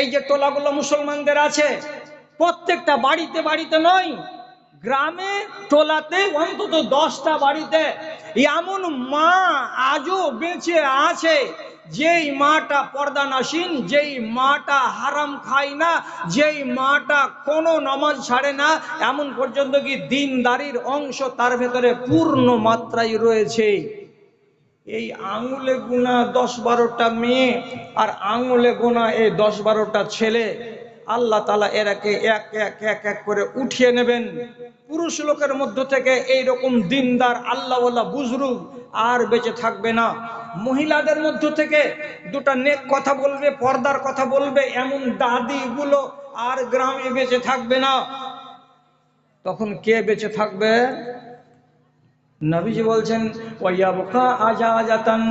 এই যে টোলাগুলো মুসলমানদের আছে, প্রত্যেকটা বাড়িতে বাড়িতে নয়, গ্রামে, টোলাতে অন্তত দশটা বাড়িতে এমন মা আজও বেঁচে আছে, যেই মাটা পর্দা নাসীন, যেই মাটা হারাম খায় না, যেই মাটা কোনো নামাজ ছাড়ে না, এমন পর্যন্ত কি দিনদারির অংশ তার ভেতরে পূর্ণ মাত্রায় রয়েছে। এই আঙুলে গোনা দশ বারোটা মেয়ে আর আঙুলে গোনা এই দশ বারোটা ছেলে, আল্লাহ তালা এরাকে এক এক এক এক করে উঠিয়ে নেবেন। পুরুষ লোকের মধ্য থেকে এই রকম দিনদার, আল্লাহওয়ালা বুজরুগ আর বেঁচে থাকবে না। মহিলাদের মধ্য থেকে দুটা নেক কথা বলবে, পর্দার কথা বলবে, এমন দাদিগুলো আর গ্রামে বেঁচে থাকবে না। তখন কে বেঁচে থাকবে? নবীজি বলছেন ওয়াবকা আজাজাতান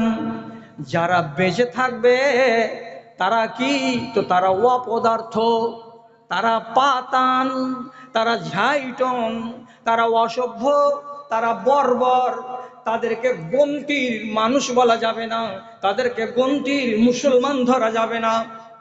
যারা বেঁচে থাকবে, তারা কি? তো তারা অপদার্থ তারা পাতান, তারা ঝাইটন, তারা অসভ্য, তারা বর্বর, তাদেরকে গন্তির মানুষ বলা যাবে না, তাদেরকে গন্তির মুসলমান ধরা যাবে না।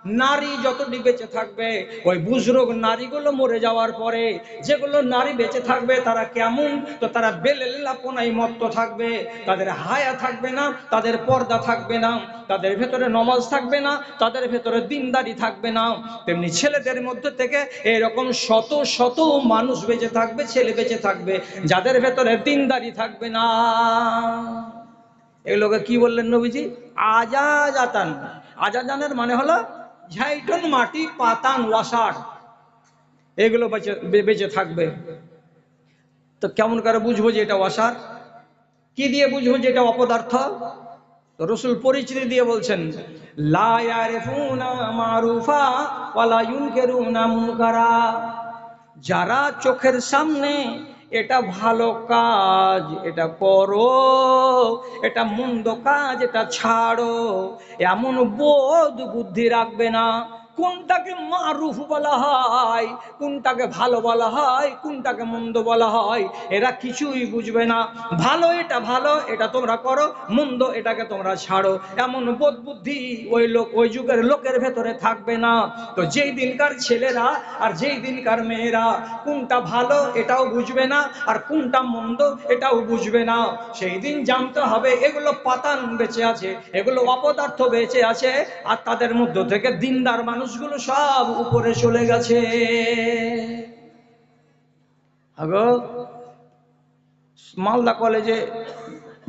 নারী যতটি বেঁচে থাকবে, ওই বুজরুগ নারীগুলো মরে যাওয়ার পরে যেগুলো নারী বেঁচে থাকবে, তারা কেমন? তো তারা বেলেল্লাপনাই মত্ত থাকবে, তাদের হায়া থাকবে না, তাদের পর্দা থাকবে না, তাদের ভেতরে নমাজ থাকবে না, তাদের ভেতরে দিনদারি থাকবে না। তেমনি ছেলেদের মধ্যে থেকে এরকম শত শত মানুষ বেঁচে থাকবে, ছেলে বেঁচে থাকবে, যাদের ভেতরে দিনদারি থাকবে না। এগুলোকে কি বললেন নবীজি? আজাজাতান। আজাজানের মানে হলো ঝাইটন মাটি, পাতান ওয়াসার এগুলো বেঁচে বেঁচে থাকবে। তো কেমন করে বুঝব যে এটা ওয়াসার কি দিয়ে বুঝব যে এটা অপদার্থ? রসুল পরিচিতি দিয়ে বলছেন যারা চোখের সামনে এটা ভালো কাজ, এটা করো। এটা মন্দ কাজ, এটা ছাড়ো। এমন বোধ বুদ্ধি রাখবে না। কোনটাকে মারুফ বলা হয়, কোনটাকে ভালো বলা হয়, কোনটাকে মন্দ বলা হয়, এরা কিছুই বুঝবে না। ভালো এটা ভালো, এটা তোমরা করো, মন্দ এটাকে তোমরা ছাড়ো। এমন বোধ বুদ্ধি ওই লোক, ওই যুগের লোকের ভেতরে থাকবে না। তো যেই দিনকার ছেলেরা আর যেই দিনকার মেয়েরা, কোনটা ভালো এটাও বুঝবে না, আর কোনটা মন্দ এটাও বুঝবে না। সেই দিন জানতে হবে, এগুলো পাতান বেঁচে আছে, এগুলো অপদার্থ বেঁচে আছে, আর তাদের মধ্য থেকে দিনদার মানুষগুলো সব উপরে চলে গেছে। মালদা কলেজে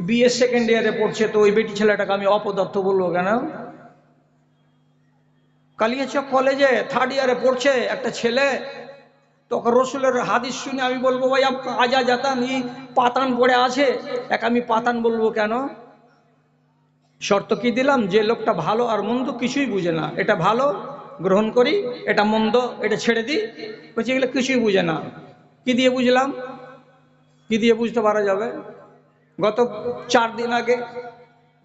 বিএ সেকেন্ড ইয়ারে পড়ছে তো ওই বেটি ছেলেটাকে আমি অপদার্থ বলব কেন? কালিয়াচক কলেজে থার্ড ইয়ারে পড়ছে একটা ছেলে তখন রসুলের হাদিস শুনে আমি বলব ভাই আজা যাতাম ই পাতান পড়ে আছে। এক আমি পাতান বলব কেন? শর্ত কি দিলাম? যে লোকটা ভালো আর মন্দ কিছুই বুঝে না। এটা ভালো? গ্রহণ করি, এটা মন্দ, এটা ছেড়ে দিই। বলছি, এগুলো কিছুই বুঝে না। কি দিয়ে বুঝলাম? কি দিয়ে বুঝতে পারা যাবে? গত চার দিন আগে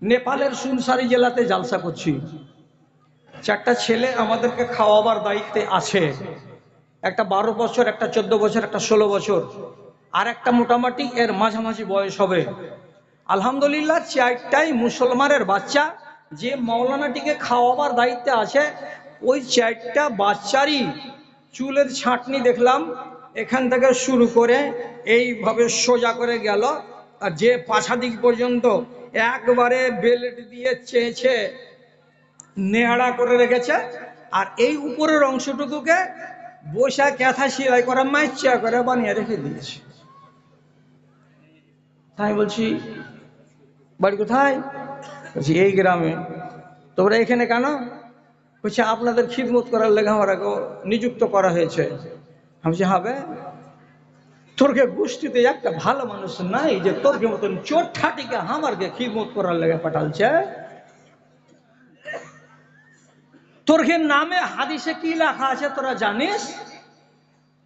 নেপালের সুনসারি জেলাতে জালসা করছি। চারটা ছেলে আমাদেরকে খাওয়াবার দায়িত্বে আছে। একটা বারো বছর, একটা চোদ্দ বছর, একটা ষোলো বছর। আর একটা মোটামুটি এর মাঝামাঝি বয়স হবে। আলহামদুলিল্লাহ, চারটাই মুসলমানের বাচ্চা। যে মৌলানাটিকে খাওয়াবার দায়িত্বে আছে ওই চারটা বাচ্চারই চুলের ছাঁটনি দেখলাম, এখান থেকে শুরু করে এইভাবে সোজা করে গেল। আর যে পাছা দিক পর্যন্ত একবারে বেলেট দিয়ে চেয়েছে নেহাড়া করে রেখেছে, আর এই উপরের অংশটুকুকে বসা ক্যাথা সেলাই করা মাইচা করে বানিয়ে রেখে দিয়েছে। তাই বলছি, বাড়ি কোথায়? বলছি, এই গ্রামে। তোমরা এখানে কেন? বলছে, আপনাদের খিদমত করার লেগে আমার নিযুক্ত করা হয়েছে। আমি হবে। তোরকে গোষ্ঠীতে একটা ভালো মানুষ নাই যে তোরকে মতন চোর ঠাটিকে আমারকে খিদমত করার লেগে পাঠালছে। তোরকে নামে হাদিসে কি লেখা আছে তোরা জানিস?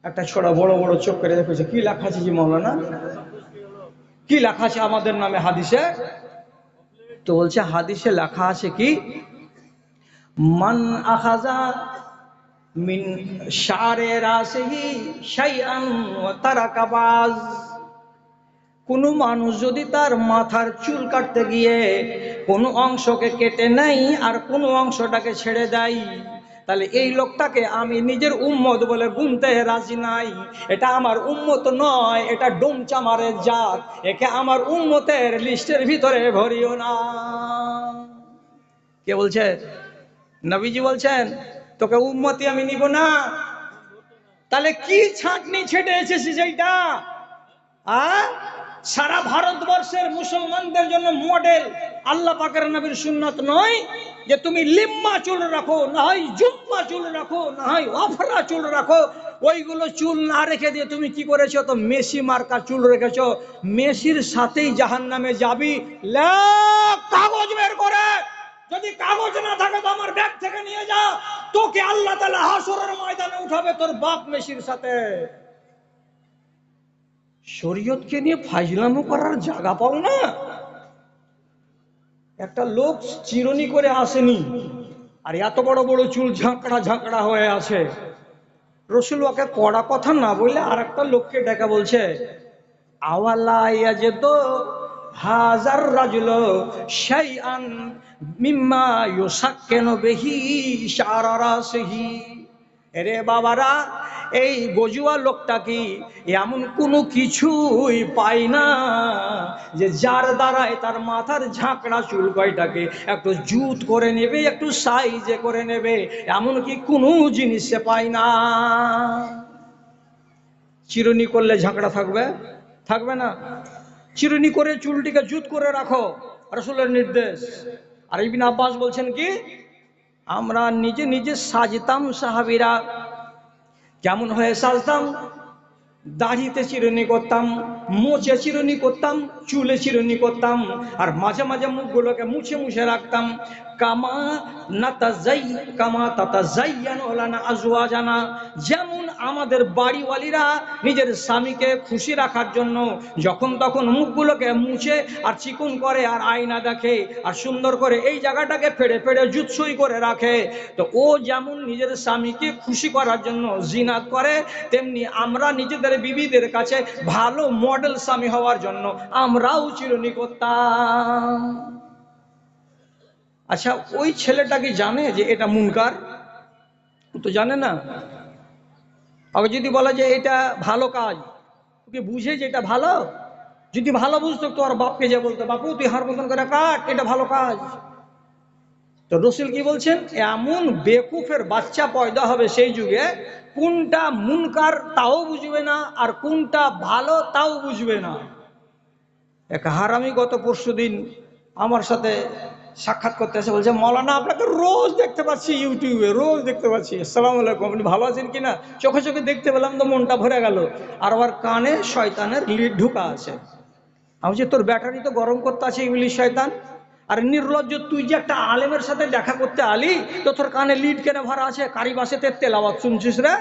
একটা ছোড়া বড় বড় চোখ করে দেখেছে কি লেখা আছে জি মৌলানা? কি লেখা আছে আমাদের নামে হাদিসে? তো বলছে, হাদিসে লেখা আছে কি? মান আখাজা মিন শারে রাসিহি শাইআন ওয়া তারাকা বাজ। কোনো মানুষ যদি তার মাথার চুল কাটতে গিয়ে কোনো অংশকে কেটে নেয় আর কোনো অংশটাকে ছেড়ে দেয়, তাহলে এই লোকটাকে আমি নিজের উম্মত বলে গুনতে রাজি নাই। এটা আমার উম্মত নয়, এটা ডোমচামারের জাত। একে আমার উম্মতের লিস্টের ভিতরে ভরিও না। কে বলছে? নবীজি বলছেন, তোকে উম্মতি আমি নিব না। তাহলে কি ছাঁটনি ছেটে এসেছি সেইটা আ? সারা ভারতবর্ষের মুসলমানদের জন্য মডেল আল্লাহ পাকের নবীর সুন্নত নয় যে তুমি লিম্মা চুল রাখো, না হয় জুম্মা চুল রাখো, না হয় অফরা চুল রাখো। ওইগুলো চুল না রেখে দিয়ে তুমি কি করেছ? তো মেসি মার্কা চুল রেখেছো। মেসির সাথেই জাহান নামে যাবি কাগজ বের করে। যদি কাগজ না থাকে তো আমার ব্যাগ থেকে নিয়ে যা। তোকে আল্লাহ তালা হাসরের ময়দানে উঠাবে তোর বাপ মেসির সাথে। শরীয়তকে নিয়ে ফাইজলামো করার জায়গা পাও না। একটা লোক চিরনি করে আসেনি আর এত বড় বড় চুল ঝাঁকড়া ঝাঁকড়া হয়ে আছে। রসুল ওকে কড়া কথা না বললে আর একটা লোককে ডেকে বলছে, আওয়ালা যে তো হাজার রাজুল সেই আন মিম্মা ইউসাক্কেন বেহি সারারা সেহি। এরে বাবারা, এই গজুয়া লোকটা কি এমন কোনো কিছুই পায় না যে যার দ্বারাই তার মাথার ঝাঁকড়া চুল কয়টাকে একটু জুত করে নেবে, একটু সাইজে করে নেবে, এমন কি কোনো জিনিস সে পায় না? চিরুনি করলে ঝাঁকড়া থাকবে? থাকবে না। চিরুনি করে চুলটিকে জুত করে রাখো, রসুলের নির্দেশ। আর ইবিন আব্বাস বলছেন কি, আমরা নিজে নিজে সাজতাম সাহাবিরা। কেমন হয়ে সাজতাম, দাড়িতে চিরুনি করতাম মোচে চিরুনি করতাম, চুলে চিরুনি করতাম, আর মাঝে মাঝে মুখগুলোকে মুছে মুছে রাখতাম। কামা নাতা যাই কামা তাতা ওলানা আজুয়া জানা যেমন আমাদের বাড়িওয়ালিরা নিজের স্বামীকে খুশি রাখার জন্য যখন তখন মুখগুলোকে মুছে আর চিকুন করে আর আয়না দেখে আর সুন্দর করে এই জায়গাটাকে ফেড়ে ফেড়ে জুৎসই করে রাখে। তো ও যেমন নিজের স্বামীকে খুশি করার জন্য জিনাত করে, তেমনি আমরা নিজেদের বিবিদের কাছে ভালো মডেল স্বামী হওয়ার জন্য আমরাও চিরুনি করতাম আচ্ছা ওই ছেলেটা কি জানে যে এটা মুনকার? তো জানে না। আবার যদি বলা যে এটা ভালো কাজ, ওকে বুঝে যে এটা ভালো? যদি ভালো বুঝতো, তো আর বাপকে যে বলতো, বাপু, তুই হার মতন করে কাট, এটা ভালো কাজ। তো রসুল কি বলছেন, এমন বেকুফের বাচ্চা পয়দা হবে সেই যুগে কোনটা মুনকার তাও বুঝবে না আর কোনটা ভালো তাও বুঝবে না। এক হারামি গত পরশু দিন আমার সাথে সাক্ষাৎ করতে এসে বলছে, মৌলানা, আপনাকে রোজ দেখতে পাচ্ছি ইউটিউবে, রোজ দেখতে পাচ্ছি। আসসালামু আলাইকুম, আপনি ভালো আছেন কিনা চোখে চোখে দেখতে পেলাম তো মনটা ভরে গেল। আর আবার কানে শয়তানের লিড ঢুকা আছে। আমি যে তোর ব্যাটারি তো গরম করতে আছে ইংলিশ শয়তান? আর নির্লজ্জ, তুই যে একটা আলেমের সাথে দেখা করতে আলি, তো তোর কানে লিড কেনে ভরা আছে? কারি বাসেতে তেলাওয়াত শুনছিস রে?